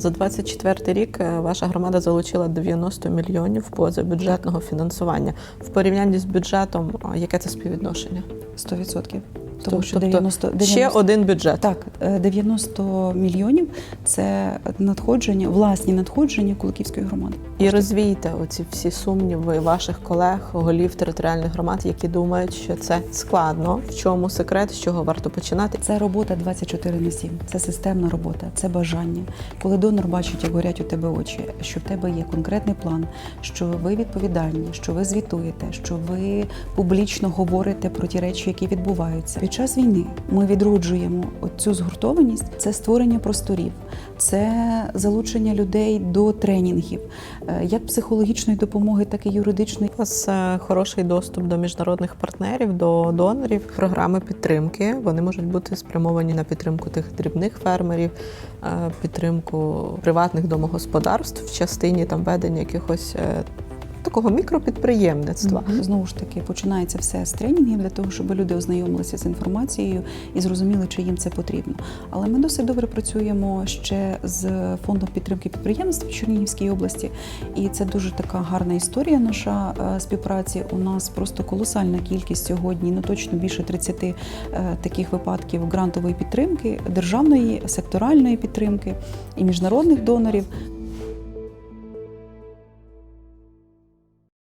За 24 рік е, ваша громада залучила 90 мільйонів позабюджетного фінансування. В порівнянні з бюджетом, яке це співвідношення? 100%. Тому що Тобто 90, 90 Ще один бюджет. Так, е, 90 мільйонів це надходження, власні надходження Куликівської громади. І розвійте оці всі сумніви ваших колег, голів територіальних громад, які думають, що це складно. В чому секрет, з чого варто починати? Це робота 24 на 7, це системна робота, це бажання. Коли донор бачить, як горять у тебе очі, що в тебе є конкретний план, що ви відповідальні, що ви звітуєте, що ви публічно говорите про ті речі, які відбуваються. Під час війни ми відроджуємо цю згуртованість, це створення просторів, це залучення людей до тренінгів, як психологічної допомоги, так і юридичної. У вас е, хороший доступ до міжнародних партнерів, до донорів, програми підтримки. Вони можуть бути спрямовані на підтримку тих дрібних фермерів, е, підтримку приватних домогосподарств в частині там ведення якихось е, такого мікропідприємництва. Знову ж таки, починається все з тренінгів для того, щоб люди ознайомилися з інформацією і зрозуміли, чи їм це потрібно. Але ми досить добре працюємо ще з фондом підтримки підприємств в Чернігівській області, і це дуже така гарна історія. Наша е, співпраці. У нас просто колосальна кількість сьогодні, ну точно більше 30 е, таких випадків грантової підтримки, державної секторальної підтримки і міжнародних донорів.